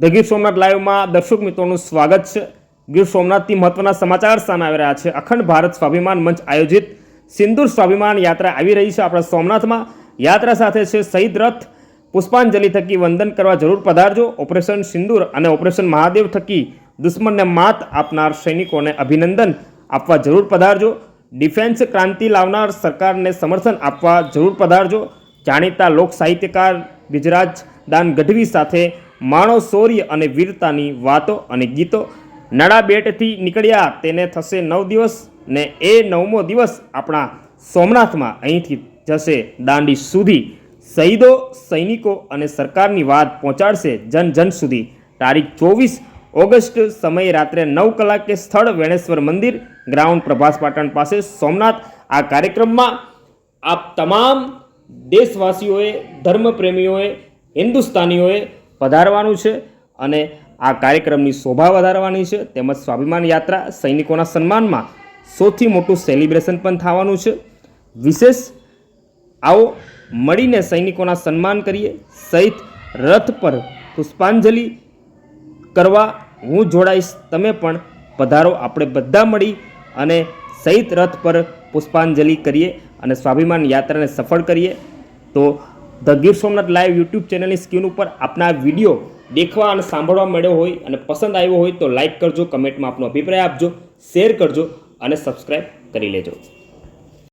The Gir Somnath લાઈવમાં દર્શક મિત્રોનું સ્વાગત છે. ગીર સોમનાથથી મહત્વના સમાચાર સામે આવી રહ્યા છે. અખંડ ભારત સ્વાભિમાન મંચ આયોજિત સિંદૂર સ્વાભિમાન યાત્રા આવી રહી છે આપણા સોમનાથમાં. યાત્રા સાથે છે શહીદ રથ. પુષ્પાંજલિ થકી વંદન કરવા જરૂર પધારજો. ઓપરેશન સિંદૂર અને ઓપરેશન મહાદેવ થકી દુશ્મનને માત આપનાર સૈનિકોને અભિનંદન આપવા જરૂર પધારજો. ડિફેન્સ ક્રાંતિ લાવનાર સરકારને સમર્થન આપવા જરૂર પધારજો. જાણીતા લોક સાહિત્યકાર ગિજરાજ દાન ગઢવી સાથે માણો શૌર્ય અને વીરતાની વાતો અને ગીતો નડાબેટથી નીકળ્યા. તેને થશે નવ દિવસ ને એ નવમો દિવસ આપણા સોમનાથમાં અહીંથી જશે. દાંડી સુધી શહીદો, સૈનિકો અને સરકારની વાત પહોંચાડશે જન જન સુધી. તારીખ ચોવીસ ઓગસ્ટ સમય રાત્રે નવ કલાકે સ્થળ વેણેશ્વર મંદિર ગ્રાઉન્ડ પ્રભાસ પાટણ પાસે સોમનાથ. આ કાર્યક્રમમાં આપ તમામ દેશવાસીઓએ, ધર્મપ્રેમીઓએ, હિન્દુસ્તાનીઓએ પધારવાનું છે અને આ કાર્યક્રમની શોભા વધારવાની છે તેમજ સ્વાભિમાન યાત્રા સૈનિકોના સન્માનમાં સૌથી મોટું સેલિબ્રેશન પણ થવાનું છે. વિશેષ આવો મળીને સૈનિકોના સન્માન કરીએ. સહિત રથ પર પુષ્પાંજલિ કરવા હું જોડાઈશ. તમે પણ પધારો. આપણે બધા મળી અને સહિત રથ પર પુષ્પાંજલિ કરીએ અને સ્વાભિમાન યાત્રાને સફળ કરીએ. તો the Gir Somnath live YouTube ચેનલની સ્ક્રીન ઉપર આપના વીડિયો દેખવા અને સાંભળવા મળ્યો હોય અને પસંદ આવ્યો હોય તો લાઈક કરજો, કમેન્ટમાં આપનો અભિપ્રાય આપજો, શેર કરજો અને સબસ્ક્રાઈબ કરી લેજો.